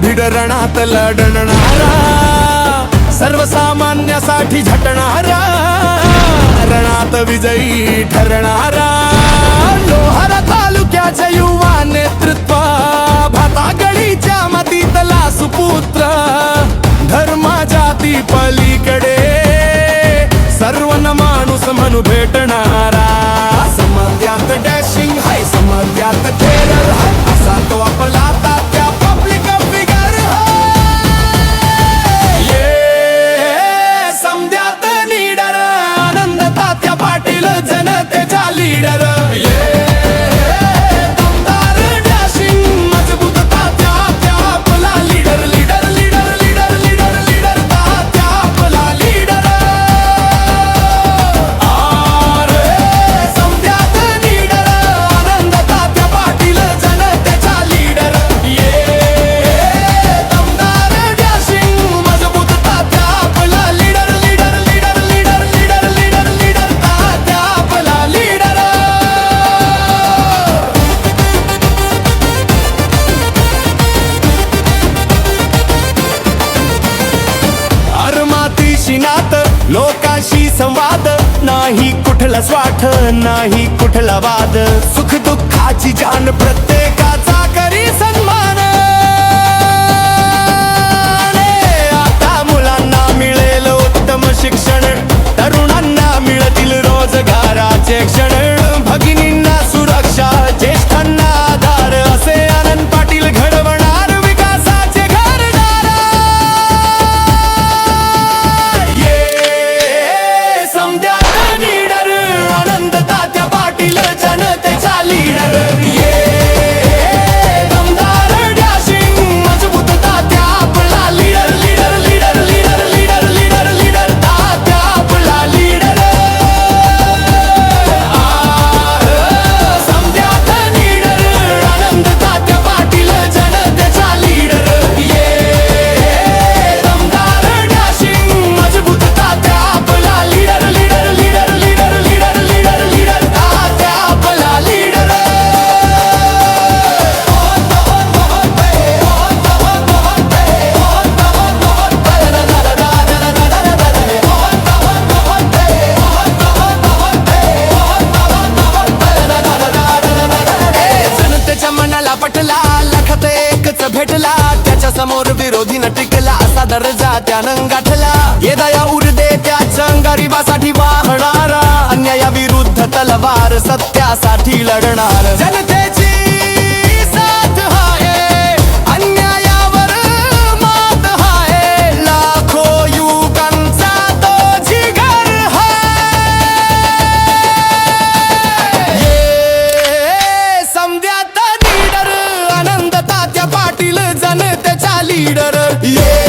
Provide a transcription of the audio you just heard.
भिडरणात लढणारा सर्वसामान्यासाठी झटणारा रणात विजयी ठरणारा. लोहारा तालुक्याच्या युवा नेतृत्व भातागडीच्या मतीतला लोकांशी संवाद नाही कुठला स्वार्थ नाही कुठला वाद. सुख दुःखाची जाण प्रत्येकाचा करी सन्मान. आता मुलांना मिळेल उत्तम शिक्षण तरुणांना मिळतील रोजगाराचे क्षण. भगिनी no te भेटला. त्याच्यासमोर विरोधी न टिकला. असा दर्जा त्यानं गाठला. येदया उरदे त्याच्या गरिबासाठी वाहणारा. अन्यायाविरुद्ध तलवार सत्यासाठी लढणार. जनते yeah.